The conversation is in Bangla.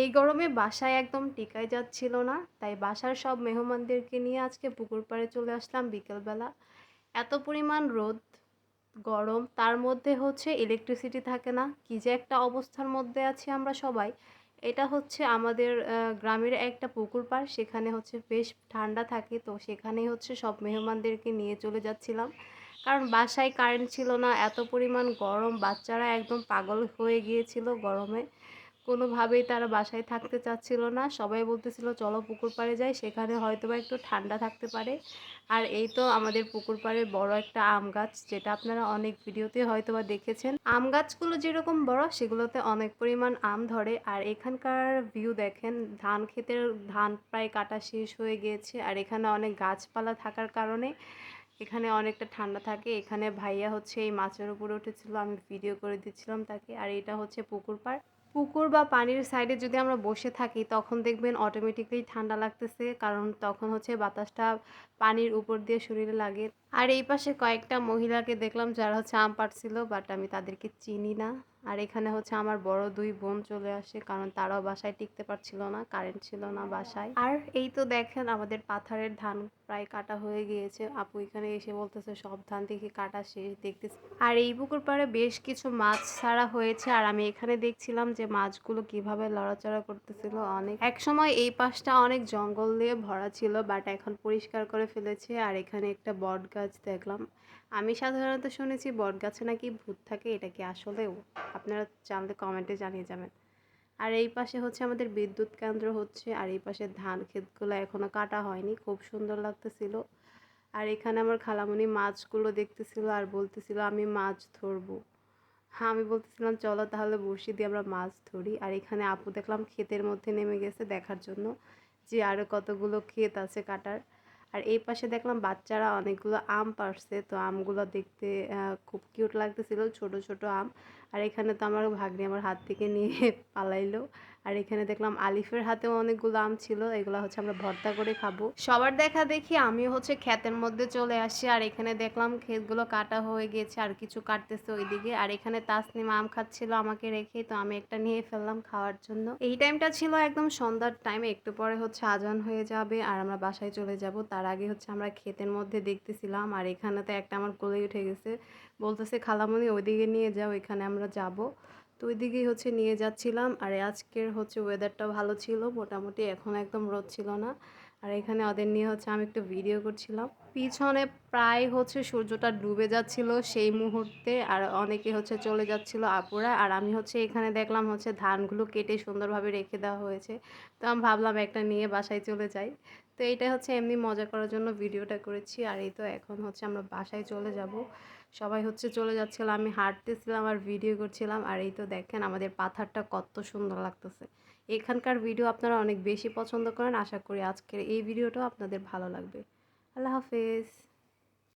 এই গরমে বাসায় একদম টিকাই যাচ্ছিল না, তাই বাসার সব মেহমানদেরকে নিয়ে আজকে পুকুর পাড়ে চলে আসলাম বিকেলবেলা। এত পরিমাণ রোদ, গরম, তার মধ্যে হচ্ছে ইলেকট্রিসিটি থাকে না। কি যে একটা অবস্থার মধ্যে আছি আমরা সবাই। এটা হচ্ছে আমাদের গ্রামের একটা পুকুর পাড়, সেখানে হচ্ছে বেশ ঠান্ডা থাকে, তো সেখানেই হচ্ছে সব মেহমানদেরকে নিয়ে চলে যাচ্ছিলাম। কারণ বাসায় কারেন্ট ছিল না, এত পরিমাণ গরম, বাচ্চারা একদম পাগল হয়ে গিয়েছিল গরমে। কোনোভাবেই তারা বাসায় থাকতে চাচ্ছিল না। সবাই বলতেছিল, চলো পুকুর পাড়ে যাই, সেখানে হয়তো বা একটু ঠান্ডা থাকতে পারে। আর এই তো আমাদের পুকুর পাড়ের বড় একটা আম গাছ, যেটা আপনারা অনেক ভিডিওতে হয়তো বা দেখেছেন। আম গাছগুলো যেরকম বড়, সেগুলোতে অনেক পরিমাণ আম ধরে। আর এখানকার ভিউ দেখেন, ধান ক্ষেতের, ধান প্রায় কাটা শেষ হয়ে গিয়েছে। আর এখানে অনেক গাছপালা থাকার কারণে এখানে অনেকটা ঠান্ডা থাকে। এখানে ভাইয়া হচ্ছে এই মাছের উপরে উঠেছিল, আমি ভিডিও করে দিচ্ছিলাম তাকে। আর এটা হচ্ছে পুকুর পাড়। পুকুর বা পানির সাইডে যদি আমরা বসে থাকি, তখন দেখবেন অটোমেটিকলি ঠান্ডা লাগতেছে। কারণ তখন হচ্ছে বাতাসটা পানির উপর দিয়ে শরীরে লাগে। আর এই পাশে কয়েকটা মহিলাকে দেখলাম যারা হচ্ছে আম পাড়ছিল বাট আমি তাদেরকে চিনি না। আর এখানে হচ্ছে আমার বড় দুই বোন চলে আসে, কারণ তারাও বাসায় টিকতে পারছিল না কারেন্ট ছিল না বাসায়। আর এই তো দেখেন আমাদের পাথারের ধান প্রায় কাটা হয়ে গিয়েছে। আপু এখানে এসে বলতেছে, সব ধান দেখি কাটা শেষ, দেখতেছি। আর এই পুকুর পাড়ে বেশ কিছু মাছ ছাড়া হয়েছে, আর আমি এখানে দেখছিলাম যে মাছগুলো কীভাবে লড়াচড়া করতেছিল অনেক। এক সময় এই পাশটা অনেক জঙ্গল দিয়ে ভরা ছিল বাট এখন পরিষ্কার করে ফেলেছে। আর এখানে একটা বট গাছ দেখলাম। আমি সাধারণত শুনেছি বট গাছে নাকি ভূত থাকে, এটা কি আসলেও? আপনারা জানলে কমেন্টে জানিয়ে যাবেন। আর এই পাশে হচ্ছে আমাদের বিদ্যুৎ কেন্দ্র হচ্ছে, আর এই পাশে ধান ক্ষেতগুলো এখনও কাটা হয়নি, খুব সুন্দর লাগতেছিল। আর এখানে আমার খালামণি মাছগুলো দেখতেছিল আর বলতেছিল, আমি মাছ ধরবো। হ্যাঁ আমি বলতেছিলাম, চলো তাহলে বড়শি দিয়ে আমরা মাছ ধরি। আর এখানে আপু দেখলাম, ক্ষেতের মধ্যে নেমে গেছে দেখার জন্য যে আরও কতগুলো ক্ষেত আছে কাটার। আর এই পাশে দেখলাম বাচ্চারা অনেকগুলো আম পারছে তো আমগুলো দেখতে খুব কিউট লাগতেছিল, ছোট ছোট আম। আর এখানে তো আমার ভাগ্নি আমার হাত থেকে নিয়ে পালাইলো। আর এখানে দেখলাম আলিফের হাতেও অনেকগুলো আম ছিল, এগুলো হচ্ছে আমরা ভর্তা করে খাব। সবার দেখা দেখি, আমিও হচ্ছে ক্ষেতের মধ্যে চলে আসি, আর এখানে দেখলাম ক্ষেতগুলো কাটা হয়ে গেছে, আর কিছু কাটতেছে ওইদিকে। আর এখানে তাসনিম আম খাচ্ছিল আমাকে রেখে, তো আমি একটা নিয়ে ফেললাম খাওয়ার জন্য। এই টাইমটা ছিল একদম সন্ধ্যার টাইম, একটু পরে হচ্ছে আজান হয়ে যাবে, আর আমরা বাসায় চলে যাব। তার আগে হচ্ছে আমরা ক্ষেতের মধ্যে দেখতেছিলাম, আর এখানে তো একটা আমার কোলে উঠে গেছে। বলতেছে, খালামণি, ওইদিকে নিয়ে যাও, এখানে আমরা যাব। তো ওইদিকেই হচ্ছে নিয়ে যাচ্ছিলাম। আর আজকের হচ্ছে ওয়েদারটা ভালো ছিল। মোটামুটি এখন একদম রোদ ছিল না। আর এখানে ওদের নিয়ে হচ্ছে আমি একটু ভিডিও করছিলাম। পিছনে প্রায় হচ্ছে সূর্যটা ডুবে যাচ্ছিল সেই মুহূর্তে আর অনেকে হচ্ছে চলে যাচ্ছিল আপুরা। আর আমি হচ্ছে এখানে দেখলাম হচ্ছে ধানগুলো কেটে সুন্দরভাবে রেখে দেওয়া হয়েছে। তো আমি ভাবলাম একটা নিয়ে বাসায় চলে যাই। তো এটা হচ্ছে এমনি মজা করার জন্য ভিডিওটা করেছি। আর এই তো এখন হচ্ছে আমরা বাসায় চলে যাব। সবাই হচ্ছে চলে যাচ্ছিল, আমি হাঁটতেছিলাম আর ভিডিও করছিলাম। আর এই তো দেখেন আমাদের পাথারটা কত সুন্দর লাগতেছে। এখানকার ভিডিও আপনারা অনেক বেশি পছন্দ করেন। আশা করি আজকের এই ভিডিওটাও আপনাদের ভালো লাগবে। আল্লাহ হাফেজ।